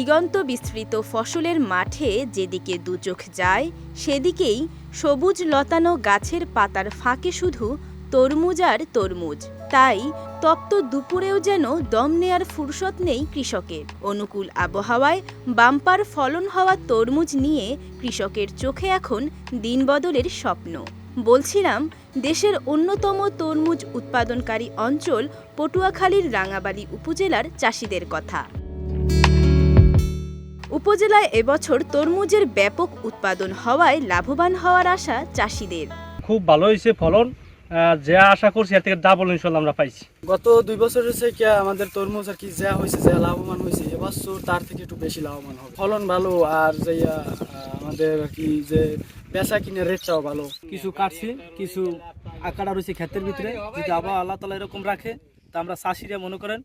দিগন্ত বিস্তৃত ফসলের মাঠে যেদিকে দুচোখ যায়, সেদিকেই সবুজ লতানো গাছের পাতার ফাঁকে শুধু তরমুজ আর তরমুজ। তাই তপ্ত দুপুরেও যেন দম নেয়ার ফুরসত নেই কৃষকের। অনুকূল আবহাওয়ায় বাম্পার ফলন হওয়া তরমুজ নিয়ে কৃষকের চোখে এখন দিনবদলের স্বপ্ন। বলছিলাম, দেশের অন্যতম তরমুজ উৎপাদনকারী অঞ্চল পটুয়াখালীর রাঙাবাড়ি উপজেলার চাষিদের কথা। উপজেলায় এবছর তরমুজের ব্যাপক উৎপাদন হওয়ায় লাভবান হওয়ার আশা চাষিদের। খুব ভালো হয়েছে ফলন। যা আশা করছি এর থেকে ডাবল ইনশাল্লাহ আমরা পাইছি। গত দুই বছর হচ্ছে কি আমাদের তরমুজ আর কি যা হয়েছে যা লাভবান হয়েছে এবছর তার থেকে একটু বেশি লাভবান হবে। ফলন ভালো আর যে আমাদের আর কি যে বেচা কিনে রেটটাও ভালো। কিছু কাটছি কিছু আকাটা রয়েছে ক্ষেতের ভিতরে যদি আবার আল্লাহ তালা এরকম রাখে তা আমরা চাষিরা মনে করেন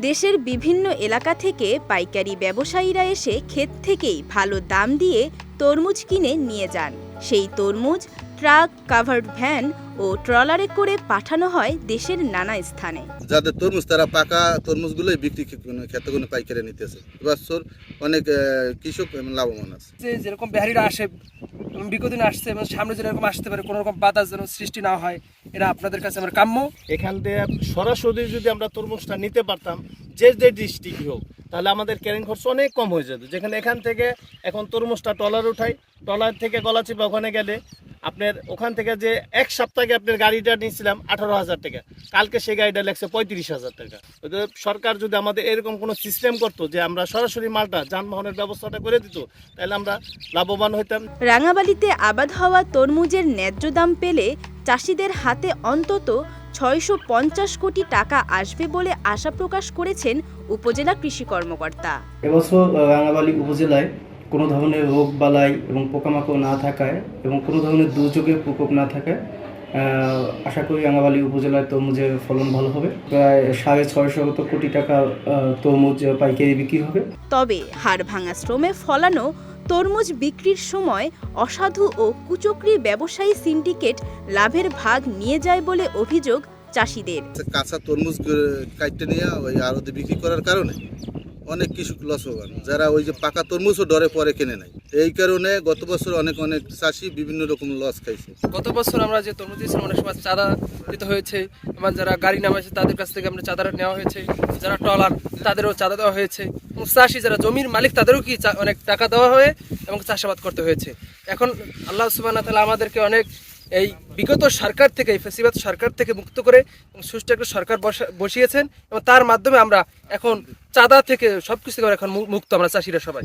দেশের বিভিন্ন এলাকা থেকে পাইকারি ব্যবসায়ীরা এসে ক্ষেত থেকেই ভালো দাম দিয়ে তরমুজ কিনে নিয়ে যান। সেই তরমুজ, ট্রাক, কাভার্ড ভ্যান ও ট্রলারে করে পাঠানো হয় দেশের নানা স্থানে। যাদের তরমুজ তারা পাকা তরমুজগুলোই বিক্রি ক্ষেত্রে কোনো পাইকারি নিতেছে। এবছর অনেক কৃষক লাভবান আছে। যে যেরকম বিহারিরা আসে এবং বিগত দিন আসছে এবং সামনে যেরকম আসতে পারে কোনো রকম বাধা যেন সৃষ্টি না হয় এটা আপনাদের কাছে আমার কাম্য। এখান থেকে সরাসরি যদি আমরা তরমুজটা নিতে পারতাম যে যে ডিস্ট্রিক্ট হোক তাহলে আমাদের ক্যারিং খরচ অনেক কম হয়ে যেত যেখানে এখান থেকে এখন তরমুজটা টলার উঠাই টলার থেকে গলাচিপা ওখানে গেলে আপনার ওখান থেকে যে এক সপ্তাহে আপনার গাড়িটা নিয়েছিলাম আঠারো হাজার টাকা, কালকে সেই গাড়িটা লাগছে পঁয়ত্রিশ হাজার টাকা। সরকার যদি আমাদের এরকম কোনো সিস্টেম করতো যে আমরা সরাসরি মালটা যানবাহনের ব্যবস্থাটা করে দিত, তাহলে আমরা লাভবান হইতাম। রাঙাবালিতে আবাদ হওয়া তরমুজের ন্যায্য দাম পেলে চাষিদের হাতে অন্তত ছয়শো পঞ্চাশ কোটি টাকা আসবে বলে আশা প্রকাশ করেছেন উপজেলা কৃষি কর্মকর্তা। এবছর রাঙাবালি উপজেলায় কোনো ধরনের রোগ বালাই এবং পোকামাকড় না থাকায় এবং কোনো ধরনের দুর্যোগের প্রকোপ না থাকায় আশা করি রাঙাবালি উপজেলায় তরমুজের ফলন ভালো হবে। প্রায় সাড়ে ছয়শো কোটি টাকা তরমুজ পাইকারি বিক্রি হবে। তবে হাড় ভাঙা শ্রমে ফলানো তরমুজ বিক্রির সময় অসাধু ও কুচক্রি ব্যবসায়ী সিন্ডিকেট লাভের ভাগ নিয়ে যায় বলে অভিযোগ চাষিদের। কাঁচা তরমুজ কাটতে নিয়ে ওই বিক্রি করার কারণে। অনেক কৃষক লসবান যারা ওই যে পাকা তরমুজও ডরে পরে কিনে নেয়। এই কারণে গত বছর অনেক অনেক চাষি বিভিন্ন রকম লস খাইছে। গত বছর আমরা যে তরমুজ দিয়েছিলাম, অনেক সময় চাঁদা দিতে হয়েছে, এবং যারা গাড়ি নামাইছে, তাদের কাছ থেকে আমরা চাঁদা নেওয়া হয়েছে, যারা ট্রলার, তাদেরও চাঁদা দেওয়া হয়েছে, এবং চাষি যারা জমির মালিক, তাদেরও কি অনেক টাকা দেওয়া হয়ে, এবং চাষাবাদ করতে হয়েছে। এখন আল্লাহ সুবাহ আমাদেরকে অনেক এই বিগত সরকার থেকে ফেসিবাদ সরকার থেকে মুক্ত করে সুষ্ঠু একটা সরকার বসা- বসিয়েছেন এবং তার মাধ্যমে আমরা এখন চাঁদা থেকে সব কিছু থেকে এখন মুক্ত আমরা চাষিরা সবাই।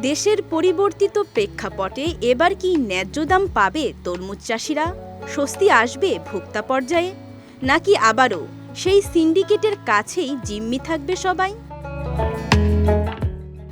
দেশের পরিবর্তিত প্রেক্ষাপটে এবার কি ন্যায্য দাম পাবে তরমুজ চাষিরা? স্বস্তি আসবে ভোক্তা পর্যায়ে? নাকি আবারও সেই সিন্ডিকেটের কাছেই জিম্মি থাকবে সবাই?